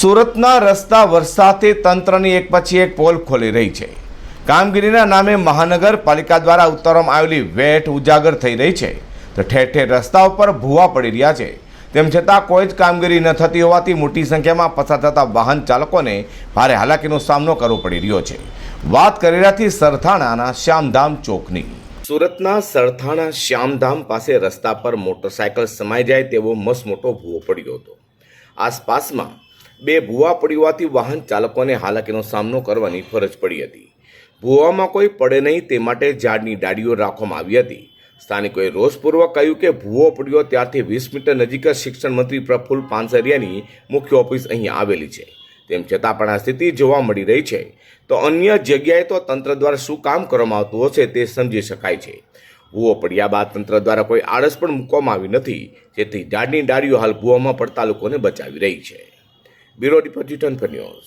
સુરતના રસ્તા વરસાદથી તંત્રની એક પછી એક પોલ ખોલી રહી છે. કામગીરીના નામે મહાનગરપાલિકા દ્વારા ઉતારવામાં આવેલી વેટ ઉજાગર થઈ રહી છે. તો ઠેર ઠેર રસ્તા ઉપર ભૂવા પડી રહ્યા છે. તેમ છતાં કોઈ જ કામગીરી ન થતી હોવાથી મોટી સંખ્યામાં પસાર થતા વાહન ચાલકોને ભારે હાલાકીનો સામનો કરવો પડી રહ્યો છે. વાત કરી રહ્યાથી સરથાણાના શ્યામધામ ચોકની. સુરતના સરથાણા શ્યામધામ પાસે રસ્તા પર મોટરસાયકલ સમાઈ જાય તેવો મસમોટો ભૂવો પડ્યો હતો. આસપાસમાં બે ભૂવા પડી હોવાથી વાહન ચાલકોને હાલાકીનો સામનો કરવાની ફરજ પડી હતી. ભૂવામાં કોઈ પડે નહીં તે માટે ઝાડની ડાળીઓ રાખવામાં આવી હતી. સ્થાનિકોએ રોષપૂર્વક કહ્યું કે ભૂવો પડ્યો ત્યારથી વીસ મીટર નજીક જ શિક્ષણ મંત્રી પ્રફુલ્લ પાનસરિયાની મુખ્ય ઓફિસ અહીં આવેલી છે. તેમ છતાં પણ આ સ્થિતિ જોવા મળી રહી છે. તો અન્ય જગ્યાએ તો તંત્ર દ્વારા શું કામ કરવામાં આવતું હશે તે સમજી શકાય છે. ભૂવો પડ્યા બાદ તંત્ર દ્વારા કોઈ આળસ પણ મૂકવામાં આવી નથી. જેથી ઝાડની ડાળીઓ હાલ ભૂવામાં પડતા લોકોને બચાવી રહી છે. Bureau report return for news